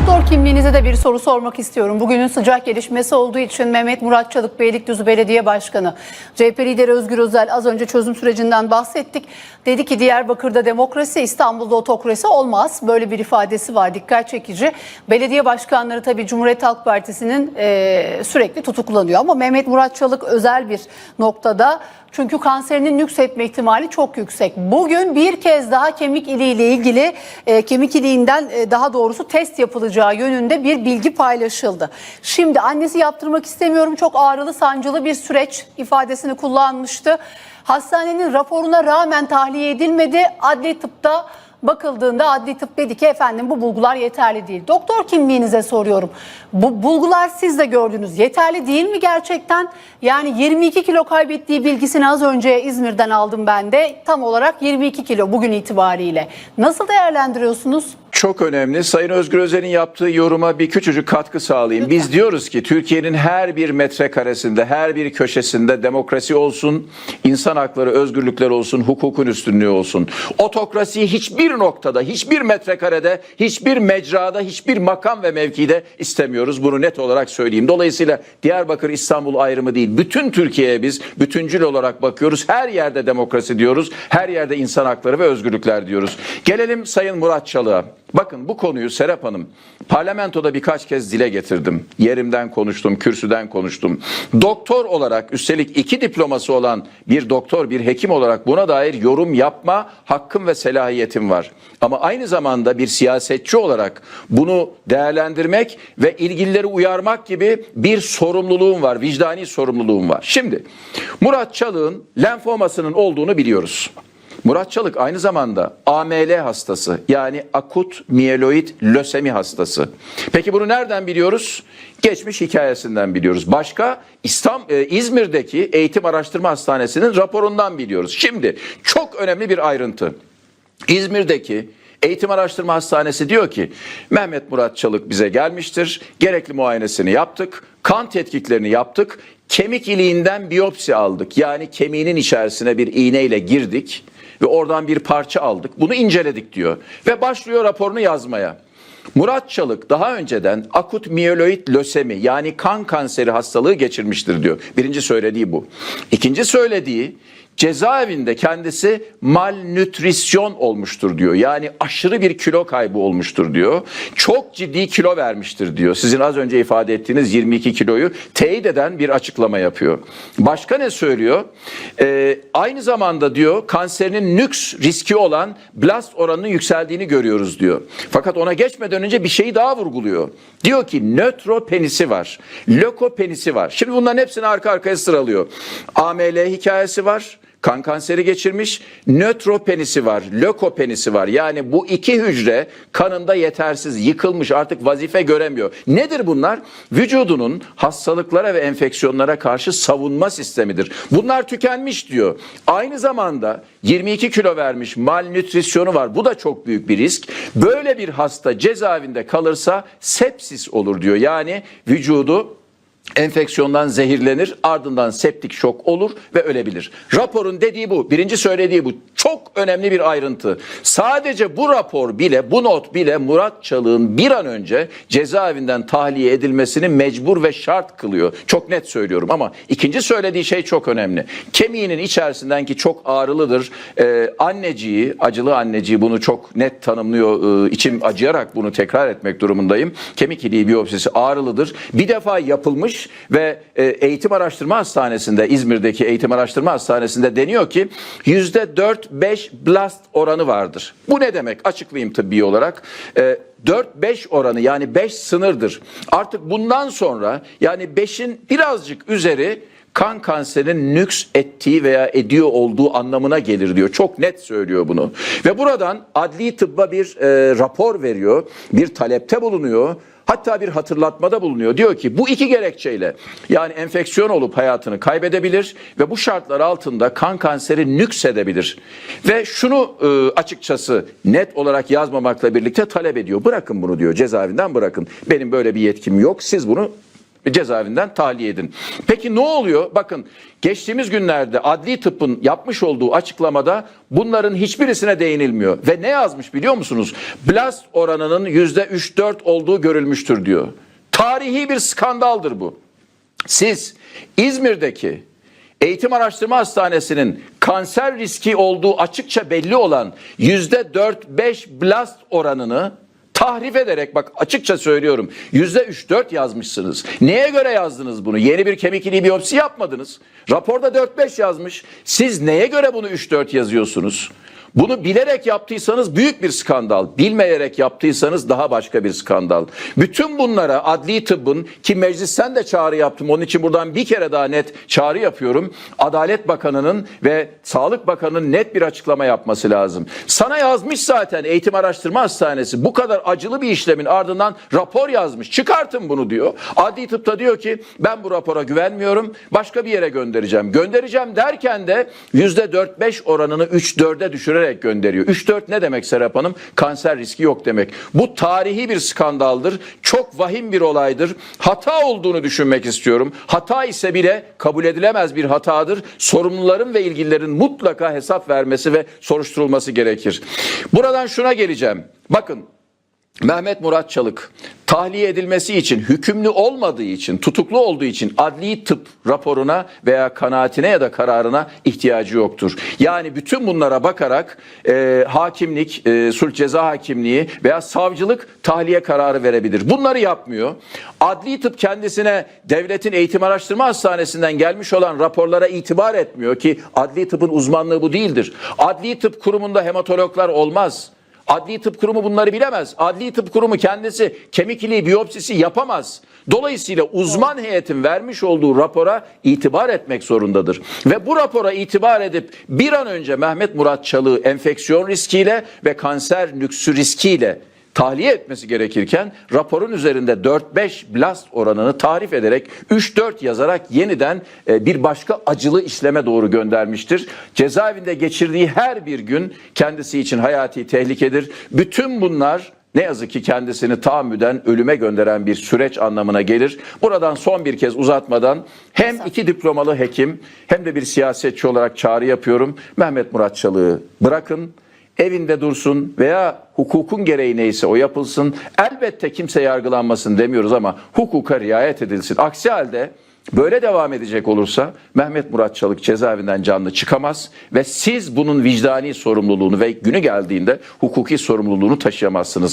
Doktor kimliğinize de bir soru sormak istiyorum. Bugünün sıcak gelişmesi olduğu için Mehmet Murat Çalık Beylikdüzü Belediye Başkanı, CHP lideri Özgür Özel az önce çözüm sürecinden bahsettik. Dedi ki Diyarbakır'da demokrasi, İstanbul'da otokrasi olmaz. Böyle bir ifadesi var dikkat çekici. Belediye başkanları tabii Cumhuriyet Halk Partisi'nin eee, sürekli tutuklanıyor. Ama Mehmet Murat Çalık özel bir noktada çünkü kanserinin nüksetme ihtimali çok yüksek. Bugün bir kez daha kemik iliğiyle ilgili e, kemik iliğinden e, daha doğrusu test yapılacağı yönünde bir bilgi paylaşıldı. Şimdi annesi yaptırmak istemiyorum çok ağrılı sancılı bir süreç ifadesini kullanmıştı. Hastanenin raporuna rağmen tahliye edilmedi. Adli tıpta bakıldığında adli tıp dedi ki efendim bu bulgular yeterli değil. Doktor kimliğinize soruyorum. Bu bulgular siz de gördünüz. Yeterli değil mi gerçekten? Yani 22 kilo kaybettiği bilgisini az önce İzmir'den aldım ben de. Tam olarak 22 kilo bugün itibariyle. Nasıl değerlendiriyorsunuz? Çok önemli. Sayın Özgür Özel'in yaptığı yoruma bir küçücük katkı sağlayayım. Biz diyoruz ki Türkiye'nin her bir metrekaresinde, her bir köşesinde demokrasi olsun, insan hakları, özgürlükler olsun, hukukun üstünlüğü olsun. Otokrasiyi hiçbir noktada, hiçbir metrekarede, hiçbir mecrada, hiçbir makam ve mevkide istemiyoruz. Bunu net olarak söyleyeyim. Dolayısıyla Diyarbakır, İstanbul ayrımı değil. Bütün Türkiye'ye biz bütüncül olarak bakıyoruz. Her yerde demokrasi diyoruz. Her yerde insan hakları ve özgürlükler diyoruz. Gelelim Sayın Murat Çalık'a. Bakın bu konuyu Serap Hanım parlamentoda birkaç kez dile getirdim. Yerimden konuştum, kürsüden konuştum. Doktor olarak üstelik iki diploması olan bir doktor, bir hekim olarak buna dair yorum yapma hakkım ve selahiyetim var. Ama aynı zamanda bir siyasetçi olarak bunu değerlendirmek ve ilgilileri uyarmak gibi bir sorumluluğum var, vicdani sorumluluğum var. Şimdi Murat Çalık'ın lenfomasının olduğunu biliyoruz. Murat Çalık aynı zamanda AML hastası yani akut miyeloid lösemi hastası. Peki bunu nereden biliyoruz? Geçmiş hikayesinden biliyoruz. Başka İstam, e, İzmir'deki Eğitim Araştırma Hastanesi'nin raporundan biliyoruz. Şimdi çok önemli bir ayrıntı. İzmir'deki Eğitim Araştırma Hastanesi diyor ki Mehmet Murat Çalık bize gelmiştir. Gerekli muayenesini yaptık. Kan tetkiklerini yaptık. Kemik iliğinden biyopsi aldık. Yani kemiğinin içerisine bir iğneyle girdik ve oradan bir parça aldık. Bunu inceledik diyor ve başlıyor raporunu yazmaya. Murat Çalık daha önceden akut miyeloid lösemi yani kan kanseri hastalığı geçirmiştir diyor. Birinci söylediği bu. İkinci söylediği cezaevinde kendisi malnutrisyon olmuştur diyor. Yani aşırı bir kilo kaybı olmuştur diyor. Çok ciddi kilo vermiştir diyor. Sizin az önce ifade ettiğiniz 22 kiloyu teyit eden bir açıklama yapıyor. Başka ne söylüyor? Ee, aynı zamanda diyor kanserinin nüks riski olan blast oranının yükseldiğini görüyoruz diyor. Fakat ona geçmeden önce bir şeyi daha vurguluyor. Diyor ki nötropenisi var, lökopenisi var. Şimdi bunların hepsini arka arkaya sıralıyor. AML hikayesi var. Kan kanseri geçirmiş, nötropenisi var, lökopenisi var. Yani bu iki hücre kanında yetersiz, yıkılmış, artık vazife göremiyor. Nedir bunlar? Vücudunun hastalıklara ve enfeksiyonlara karşı savunma sistemidir. Bunlar tükenmiş diyor. Aynı zamanda 22 kilo vermiş, malnütrisyonu var. Bu da çok büyük bir risk. Böyle bir hasta cezaevinde kalırsa sepsis olur diyor. Yani vücudu enfeksiyondan zehirlenir ardından septik şok olur ve ölebilir. Raporun dediği bu. Birinci söylediği bu. Çok önemli bir ayrıntı. Sadece bu rapor bile bu not bile Murat Çalık'ın bir an önce cezaevinden tahliye edilmesini mecbur ve şart kılıyor. Çok net söylüyorum ama ikinci söylediği şey çok önemli. Kemiğinin içerisinden ki çok ağrılıdır. Ee, anneciği, acılı anneciği bunu çok net tanımlıyor. Ee, içim acıyarak bunu tekrar etmek durumundayım. Kemik iliği biyopsisi ağrılıdır. Bir defa yapılmış ve e, Eğitim Araştırma Hastanesi'nde İzmir'deki Eğitim Araştırma Hastanesi'nde deniyor ki %4-5 blast oranı vardır. Bu ne demek? Açıklayayım tıbbi olarak. E, 4-5 oranı yani 5 sınırdır. Artık bundan sonra yani 5'in birazcık üzeri kan kanserinin nüks ettiği veya ediyor olduğu anlamına gelir diyor. Çok net söylüyor bunu. Ve buradan adli tıbba bir e, rapor veriyor, bir talepte bulunuyor. Hatta bir hatırlatmada bulunuyor. Diyor ki bu iki gerekçeyle yani enfeksiyon olup hayatını kaybedebilir ve bu şartlar altında kan kanseri nüksedebilir. Ve şunu e, açıkçası net olarak yazmamakla birlikte talep ediyor. Bırakın bunu diyor cezaevinden bırakın. Benim böyle bir yetkim yok. Siz bunu cezaevinden tahliye edin. Peki ne oluyor? Bakın geçtiğimiz günlerde adli tıbbın yapmış olduğu açıklamada bunların hiçbirisine değinilmiyor. Ve ne yazmış biliyor musunuz? Blast oranının %3-4 olduğu görülmüştür diyor. Tarihi bir skandaldır bu. Siz İzmir'deki Eğitim Araştırma Hastanesi'nin kanser riski olduğu açıkça belli olan %4-5 blast oranını tahrif ederek bak açıkça söylüyorum %3-4 yazmışsınız. Neye göre yazdınız bunu? Yeni bir kemik iliği biyopsi yapmadınız. Raporda 4-5 yazmış. Siz neye göre bunu 3-4 yazıyorsunuz? Bunu bilerek yaptıysanız büyük bir skandal. Bilmeyerek yaptıysanız daha başka bir skandal. Bütün bunlara adli tıbbın ki meclisten de çağrı yaptım. Onun için buradan bir kere daha net çağrı yapıyorum. Adalet Bakanı'nın ve Sağlık Bakanı'nın net bir açıklama yapması lazım. Sana yazmış zaten Eğitim Araştırma Hastanesi bu kadar acılı bir işlemin ardından rapor yazmış. Çıkartın bunu diyor. Adli tıp da diyor ki ben bu rapora güvenmiyorum. Başka bir yere göndereceğim. Göndereceğim derken de %4-5 oranını 3-4'e düşürerek gönderiyor. 3-4 ne demek Serap Hanım? Kanser riski yok demek. Bu tarihi bir skandaldır. Çok vahim bir olaydır. Hata olduğunu düşünmek istiyorum. Hata ise bile kabul edilemez bir hatadır. Sorumluların ve ilgililerin mutlaka hesap vermesi ve soruşturulması gerekir. Buradan şuna geleceğim. Bakın Mehmet Murat Çalık tahliye edilmesi için hükümlü olmadığı için tutuklu olduğu için adli tıp raporuna veya kanaatine ya da kararına ihtiyacı yoktur. Yani bütün bunlara bakarak e, hakimlik, e, sulh ceza hakimliği veya savcılık tahliye kararı verebilir. Bunları yapmıyor. Adli tıp kendisine devletin eğitim araştırma hastanesinden gelmiş olan raporlara itibar etmiyor ki adli tıpın uzmanlığı bu değildir. Adli tıp kurumunda hematologlar olmaz. Adli Tıp Kurumu bunları bilemez. Adli Tıp Kurumu kendisi kemik iliği biyopsisi yapamaz. Dolayısıyla uzman heyetin vermiş olduğu rapora itibar etmek zorundadır. Ve bu rapora itibar edip bir an önce Mehmet Murat Çalık'ı enfeksiyon riskiyle ve kanser nüksü riskiyle tahliye etmesi gerekirken raporun üzerinde 4-5 blast oranını tarif ederek 3-4 yazarak yeniden e, bir başka acılı işleme doğru göndermiştir. Cezaevinde geçirdiği her bir gün kendisi için hayati tehlikedir. Bütün bunlar ne yazık ki kendisini tahammüden ölüme gönderen bir süreç anlamına gelir. Buradan son bir kez uzatmadan hem iki diplomalı hekim hem de bir siyasetçi olarak çağrı yapıyorum. Mehmet Murat Çalık'ı bırakın evinde dursun veya hukukun gereği neyse o yapılsın. Elbette kimse yargılanmasın demiyoruz ama hukuka riayet edilsin. Aksi halde böyle devam edecek olursa Mehmet Murat Çalık cezaevinden canlı çıkamaz ve siz bunun vicdani sorumluluğunu ve günü geldiğinde hukuki sorumluluğunu taşıyamazsınız.